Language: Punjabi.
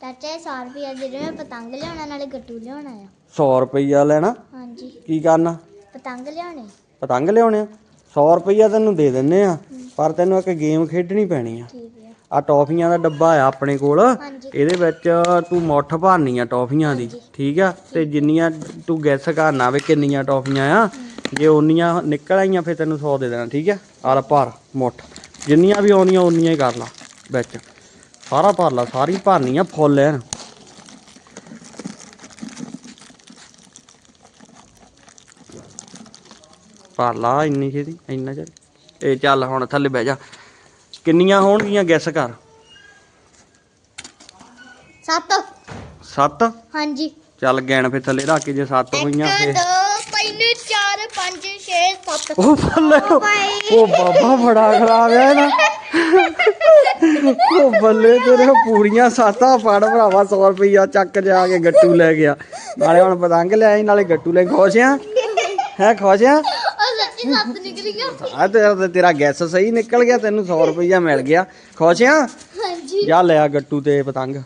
ਚਾਚਾ ਇਹ 100 ਰੁਪਏ ਦੇ ਰਹੇ ਮੈਂ ਪਤੰਗ ਲਿਆਉਣਾ ਨਾਲੇ ਗੱਟੂ ਲਿਆਉਣਾ ਆ। 100 ਰੁਪਈਆ ਲੈਣਾ? ਹਾਂਜੀ। ਕੀ ਕਰਨਾ? ਪਤੰਗ ਲਿਆਉਣੇ। ਪਤੰਗ ਲਿਆਉਣੇ ਆ? 100 ਰੁਪਈਆ ਤੈਨੂੰ ਦੇ ਦਿੰਨੇ ਆ ਪਰ ਤੈਨੂੰ ਇੱਕ ਗੇਮ ਖੇਡਣੀ ਪੈਣੀ ਆ। ਠੀਕ ਆ। ਟੌਫੀਆਂ ਦਾ ਡੱਬਾ ਆ ਆਪਣੇ ਕੋਲ। ਹਾਂਜੀ। ਇਹਦੇ ਵਿੱਚ ਤੂੰ ਮੁੱਠ ਭਰਨੀ ਆ ਟੌਫੀਆਂ ਦੀ ਠੀਕ ਆ? ਤੇ ਜਿੰਨੀਆਂ ਤੂੰ ਗੈਸ ਕਰਨਾ ਵੇ ਕਿੰਨੀਆਂ ਟੌਫੀਆਂ ਆ ਜੇ ਉਨੀਆਂ ਨਿਕਲ ਆਈਆਂ ਫਿਰ ਤੈਨੂੰ 100 ਦੇ ਦੇਣਾ ਠੀਕ ਆ? ਆਹ ਲੈ ਭਰ ਮੁੱਠ। ਜਿੰਨੀਆਂ ਵੀ ਆਉਂਦੀਆਂ ਉਨੀਆਂ ਹੀ ਕਰ ਲਾ ਵਿੱਚ। ਸਾਰਾ ਭਰ ਲਾ ਸਾਰੀ ਭਰਨੀ ਆ ਫੁੱਲ ਐਨ ਭਰ ਲਾ ਇੰਨੀ ਛੇਤੀ ਇੰਨਾ ਚੱਲ ਇਹ ਚੱਲ ਹੁਣ ਥੱਲੇ ਬਹਿ ਜਾ। ਕਿੰਨੀਆਂ ਹੋਣਗੀਆਂ ਗੈਸ ਕਰ? ਸੱਤ। ਸੱਤ? ਹਾਂਜੀ। ਚੱਲ ਗੈਣ ਫਿਰ ਥੱਲੇ ਰੱਖ ਕੇ ਜੇ ਸੱਤ ਹੋਈਆਂ ਫੇ ਚਾਰ ਉਹ ਬੱਲੇ ਉਹ ਬਾਬਾ ਬੜਾ ਖਰਾਬ ਹੈ ਨਾ। ਬੱਲੇ ਤੇਰੇ ਪੂਰੀਆਂ ਸਾਤਾਂ ਫੜ ਭਰਾਵਾ 100 ਰੁਪਈਆ ਚੱਕ ਜਾ ਕੇ ਗੱਟੂ ਲੈ ਗਿਆ। ਨਾਲੇ ਹੁਣ ਪਤੰਗ ਲੈ ਆਈ ਨਾਲੇ ਗੱਟੂ ਲੈ ਖੁਸ਼ ਆ। ਹੈ ਖੁਸ਼ ਆ? ਸੱਚੀ ਸੱਤ ਨਿਕਲ ਗਿਆ ਆ ਤੇਰਾ ਤੇਰਾ ਗੈਸ ਸਹੀ ਨਿਕਲ ਗਿਆ ਤੈਨੂੰ 100 ਰੁਪਈਆ ਮਿਲ ਗਿਆ। ਖੁਸ਼ ਆ? ਹਾਂਜੀ। ਜਾ ਲਿਆ ਗੱਟੂ ਤੇ ਪਤੰਗ।